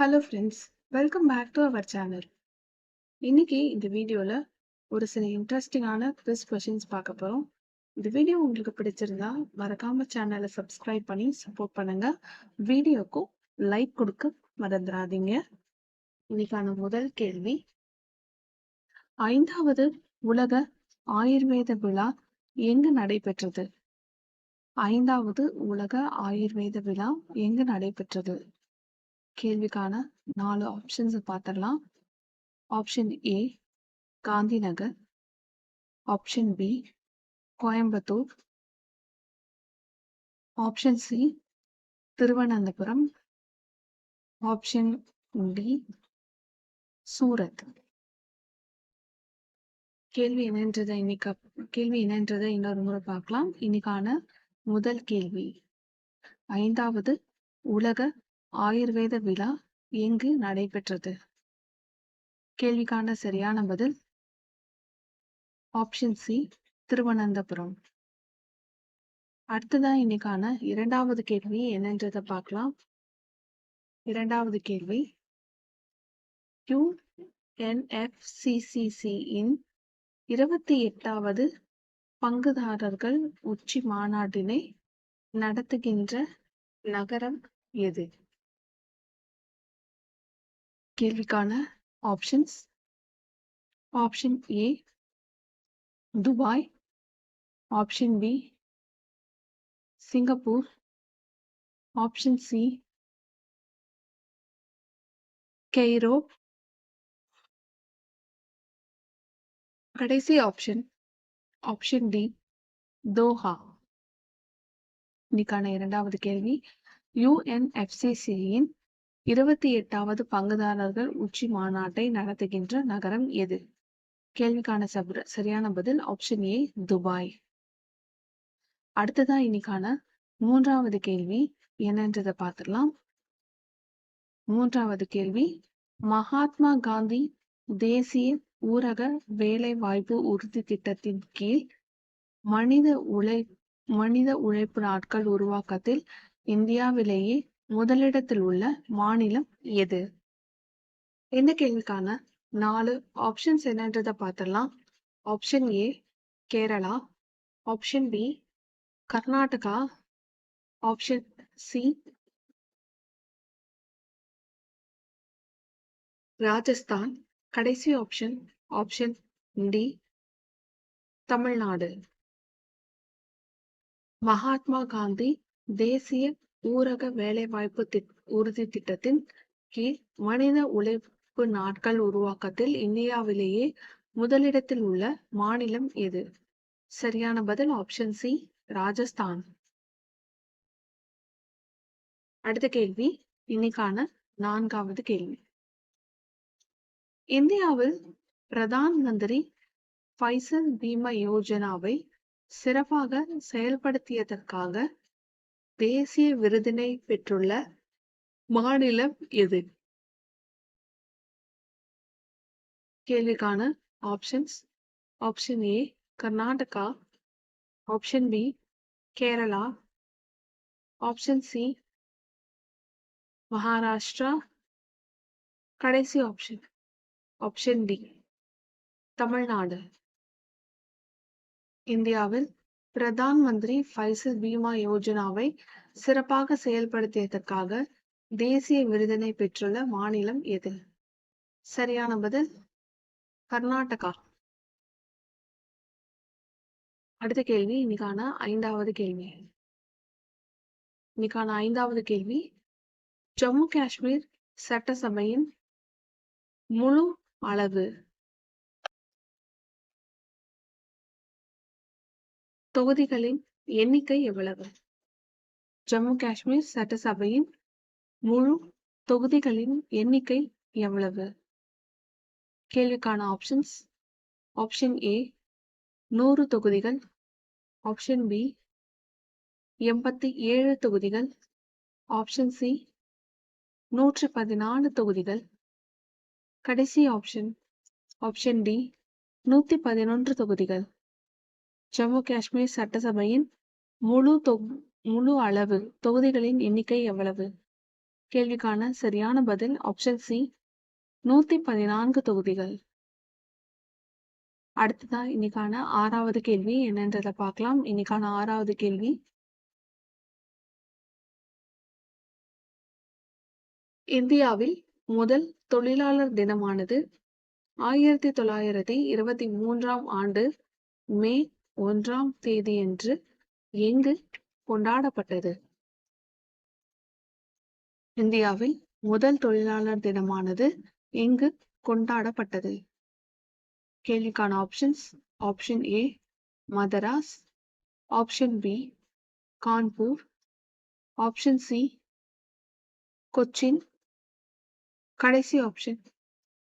Hello friends welcome back to our channel இன்னைக்கு இந்த வீடியோவில் ஒரு சில இன்ட்ரெஸ்டிங்கான குவிஸ் கொஷின்ஸ் பார்க்க போகிறோம் இந்த வீடியோ உங்களுக்கு பிடிச்சிருந்தா மறக்காம சேனலை சப்ஸ்கிரைப் பண்ணி சப்போர்ட் பண்ணுங்க. வீடியோக்கும் லைக் கொடுக்க மறந்துடாதீங்க இன்னைக்கான முதல் கேள்வி. ஐந்தாவது உலக ஆயுர்வேத விழா எங்கு நடைபெற்றது? ஐந்தாவது உலக ஆயுர்வேத விழா எங்கு நடைபெற்றது? கேள்விக்கான நாலு ஆப்ஷன்ஸ் பார்த்துடலாம் option A Gandhinagar option B Coimbatore. Option C Thiruvananthapuram. Option D Surat. கேள்வி என்னன்றதை இன்னைக்கு கேள்வி என்னன்றதை இன்னொரு முறை பார்க்கலாம். இன்னைக்கான முதல் கேள்வி. ஐந்தாவது உலக ஆயுர்வேத விழா எங்கு நடைபெற்றது? கேள்விக்கான சரியான பதில் ஆப்ஷன் சி திருவனந்தபுரம். அடுத்ததா இன்னைக்கான இரண்டாவது கேள்வி என்னன்றதை பார்க்கலாம். இரண்டாவது கேள்வி யுஎன்எஃப்சிசிசி இன் இருபத்தி எட்டாவது பங்குதாரர்கள் உச்சி மாநாட்டினை நடத்துகின்ற நகரம் எது? கேள்விக்கான options option A Dubai option B Singapore option C Cairo கடைசி ஆப்ஷன் ஆப்ஷன் டி தோஹா இன்னைக்கான இரண்டாவது கேள்வி. யுஎன்எஃப்சிசியின் இருபத்தி எட்டாவது பங்குதாரர்கள் உச்சி மாநாட்டை நடத்துகின்ற நகரம் எது? கேள்விக்கான சபர சரியான பதில் ஆப்ஷன் ஏ துபாய். அடுத்ததா இன்னைக்கான மூன்றாவது கேள்வி என்னன்றதை பார்த்துடலாம். மூன்றாவது கேள்வி மகாத்மா காந்தி தேசிய ஊரக வேலை வாய்ப்பு உறுதி திட்டத்தின் கீழ் மனித உழை மனித உழைப்பு நாட்கள் உருவாக்கத்தில் இந்தியாவிலேயே முதலிடத்தில் உள்ள மாநிலம் எது? இந்த கேள்விக்கான? நாலு ஆப்ஷன்ஸ் என்னன்றதை பார்த்துடலாம். Option A Kerala option B Karnataka option C Rajasthan கடைசி option option D Tamil Nadu. Mahatma Gandhi தேசிய ஊரக வேலைவாய்ப்பு திட் உறுதி திட்டத்தின் கீழ் மனித உழைப்பு நாட்கள் உருவாக்கத்தில் இந்தியாவிலேயே முதலிடத்தில் உள்ள மாநிலம் எது? சரியான பதில் ஆப்ஷன் சி ராஜஸ்தான். அடுத்த கேள்வி இன்னைக்கான நான்காவது கேள்வி. இந்தியாவில் பிரதான் மந்திரி ஃபைசல் பீம யோஜனாவை சிறப்பாக செயல்படுத்தியதற்காக தேசிய விருதினை பெற்றுள்ள மாநிலம் எது? கேள்விக்கான options option A Karnataka. Option B Kerala. Option C Maharashtra. கடைசி ஆப்ஷன் ஆப்ஷன் டி தமிழ்நாடு. இந்தியாவில் பிரதான் மந்திரி ஃபைசல் பீமா யோஜனாவை சிறப்பாக செயல்படுத்தியதற்காக தேசிய விருதினை பெற்றுள்ள மாநிலம் எது? சரியான பதில் கர்நாடகா. அடுத்த கேள்வி இன்னைக்கான ஐந்தாவது கேள்வி. இன்னைக்கான ஐந்தாவது கேள்வி ஜம்மு காஷ்மீர் சட்டசபையின் முழு அளவு. தொகுதிகளின் எண்ணிக்கை எவ்வளவு? ஜம்மு காஷ்மீர் சட்டசபையின் முழு தொகுதிகளின் எண்ணிக்கை எவ்வளவு? கேள்விக்கான ஆப்ஷன்ஸ் ஆப்ஷன் ஏ நூறு தொகுதிகள். ஆப்ஷன் பி எண்பத்தி ஏழு தொகுதிகள். ஆப்ஷன் சி நூற்றி பதினாலு தொகுதிகள். கடைசி ஆப்ஷன் ஆப்ஷன் டி நூத்தி பதினொன்று தொகுதிகள். ஜம்மு காஷ்மீர் சட்டசபையின் முழு முழு அளவு தொகுதிகளின் எண்ணிக்கை எவ்வளவு? கேள்விக்கான சரியான பதில் ஆப்ஷன் சி நூத்தி பதினான்கு தொகுதிகள். அடுத்ததா இன்னைக்கான ஆறாவது கேள்வி என்னன்றதை பார்க்கலாம். இன்னைக்கான ஆறாவது கேள்வி. இந்தியாவில் முதல் தொழிலாளர் தினமானது ஆயிரத்தி தொள்ளாயிரத்தி இருபத்தி மூன்றாம் ஆண்டு மே ஒன்றாம் தேதியன்று எங்கு கொண்டாடப்பட்டது? இந்தியாவில் முதல் தொழிலாளர் தினமானது எங்கு கொண்டாடப்பட்டது? கேள்விக்கான options option A Madras option B Kanpur option C Cochin கடைசி ஆப்ஷன்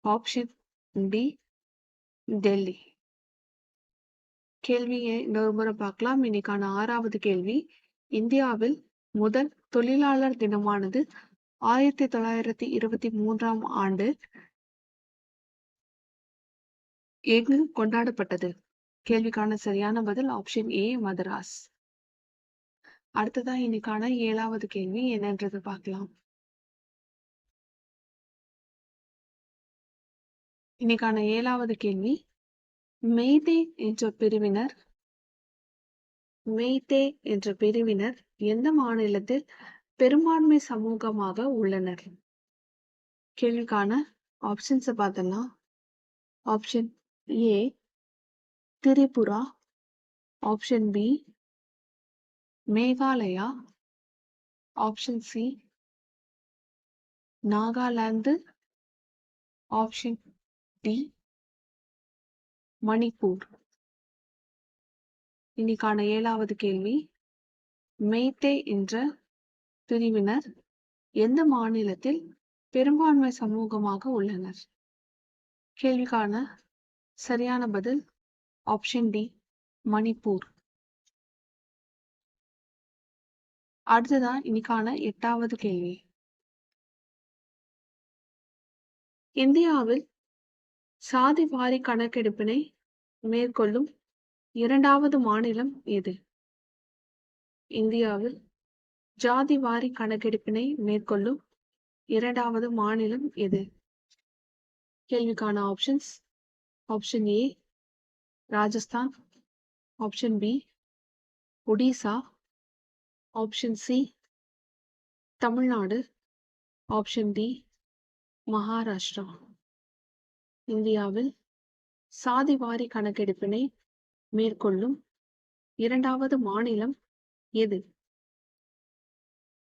ஆப்ஷன் டி டெல்லி. கேள்வியை இன்னொரு முறை பார்க்கலாம். இன்னைக்கான ஆறாவது கேள்வி. இந்தியாவில் முதல் தொழிலாளர் தினமானது ஆயிரத்தி தொள்ளாயிரத்தி இருபத்தி மூன்றாம் ஆண்டு எங்கு கொண்டாடப்பட்டது? கேள்விக்கான சரியான பதில் ஆப்ஷன் ஏ மதராஸ். அடுத்ததா இன்னைக்கான ஏழாவது கேள்வி என்னன்றது பார்க்கலாம். இன்னைக்கான ஏழாவது கேள்வி மெய்தே என்ற பிரிவினர் மெய்தே என்ற பிரிவினர் எந்த மாநிலத்தில் பெரும்பான்மை சமூகமாக உள்ளனர்? கேள்விக்கான ஆப்ஷன்ஸ் பார்த்தோம்னா option A Tripura. Option B Meghalaya. Option C Nagaland. Option D Manipur. இன்னைக்கான ஏழாவது கேள்வி. மெய்தே என்ற பிரிவினர் எந்த மாநிலத்தில் பெரும்பான்மை சமூகமாக உள்ளனர்? கேள்விக்கான சரியான பதில் ஆப்ஷன் டி மணிப்பூர். அடுத்ததான் இன்னைக்கான எட்டாவது கேள்வி. இந்தியாவில் சாதி வாரி கணக்கெடுப்பினை மேற்கொள்ளும் இரண்டாவது மாநிலம் எது? இந்தியாவில் ஜாதி வாரி கணக்கெடுப்பினை மேற்கொள்ளும் இரண்டாவது மாநிலம் எது? கேள்விக்கான options option A Rajasthan. Option B Odisha. Option C Tamil Nadu. Option D Maharashtra. இந்தியாவில் சாதிவாரி கணக்கெடுப்பினை மேற்கொள்ளும் இரண்டாவது மாநிலம் எது?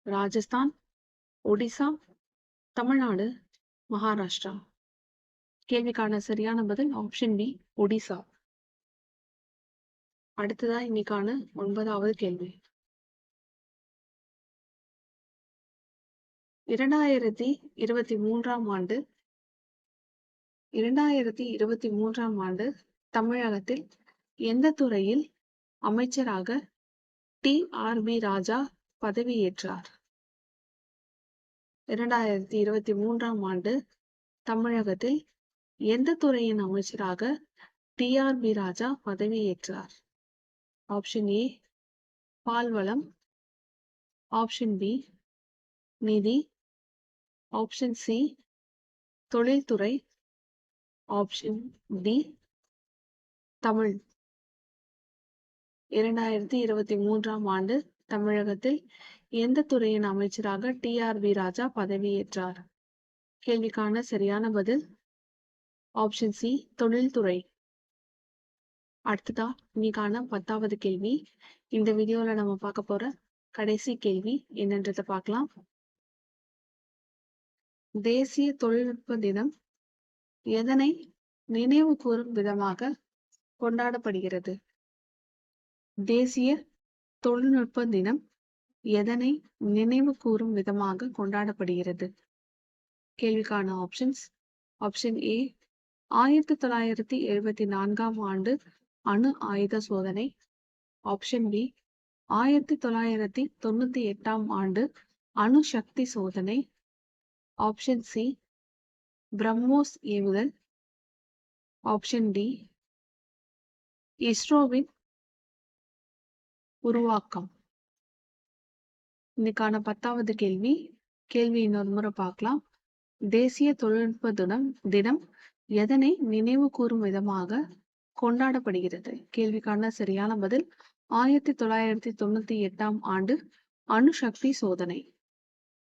ராஜஸ்தான் ஒடிசா தமிழ்நாடு மகாராஷ்டிரா. கேள்விக்கான சரியான பதில் ஆப்ஷன் பி ஒடிசா. அடுத்ததா இன்னைக்கான ஒன்பதாவது கேள்வி. இரண்டாயிரத்தி இருபத்தி மூன்றாம் ஆண்டு இரண்டாயிரத்தி இருபத்தி மூன்றாம் ஆண்டு தமிழகத்தில் எந்த துறையில் அமைச்சராக டி. ஆர். பி ராஜா பதவியேற்றார்? இரண்டாயிரத்தி இருபத்தி மூன்றாம் ஆண்டு தமிழகத்தில் எந்த துறையின் அமைச்சராக டி. ஆர். பி ராஜா பதவியேற்றார்? ஆப்ஷன் ஏ பால்வளம். ஆப்ஷன் பி நிதி. ஆப்ஷன் சி தொழில்துறை. Option D Tamil. இரண்டாயிரத்தி இருபத்தி மூன்றாம் ஆண்டு தமிழகத்தில் எந்த துறையின் அமைச்சராக டி ஆர் பி ராஜா பதவியேற்றார்? கேள்விக்கான சரியான பதில் ஆப்ஷன் சி தொழில்துறை. அடுத்ததா இன்னைக்கான பத்தாவது கேள்வி. இந்த வீடியோல நம்ம பார்க்க போற கடைசி கேள்வி என்னன்றதை பார்க்கலாம். தேசிய தொழில்நுட்ப தினம் எதனை நினைவு கூறும் விதமாக கொண்டாடப்படுகிறது? தேசிய தொழில்நுட்ப தினம் எதனை நினைவு கூறும் விதமாக கொண்டாடப்படுகிறது? கேள்விக்கான ஆப்ஷன்ஸ் ஆப்ஷன் ஏ ஆயிரத்தி தொள்ளாயிரத்தி எழுபத்தி நான்காம் ஆண்டு அணு ஆயுத சோதனை. ஆப்ஷன் பி ஆயிரத்தி தொள்ளாயிரத்தி தொண்ணூத்தி எட்டாம் ஆண்டு அணு சக்தி சோதனை. ஆப்ஷன் சி பிரம்மோஸ் ஏவுதல். ஆப்ஷன் டி இஸ்ரோவின் உருவாக்கம். இன்னைக்கான பத்தாவது கேள்வி. கேள்வி இன்னொரு முறை பார்க்கலாம். தேசிய தொழில்நுட்ப தினம் தினம் எதனை நினைவு கூறும் விதமாக கொண்டாடப்படுகிறது? கேள்விக்கான சரியான பதில் ஆயிரத்தி தொள்ளாயிரத்தி தொண்ணூத்தி எட்டாம் ஆண்டு அணுசக்தி சோதனை.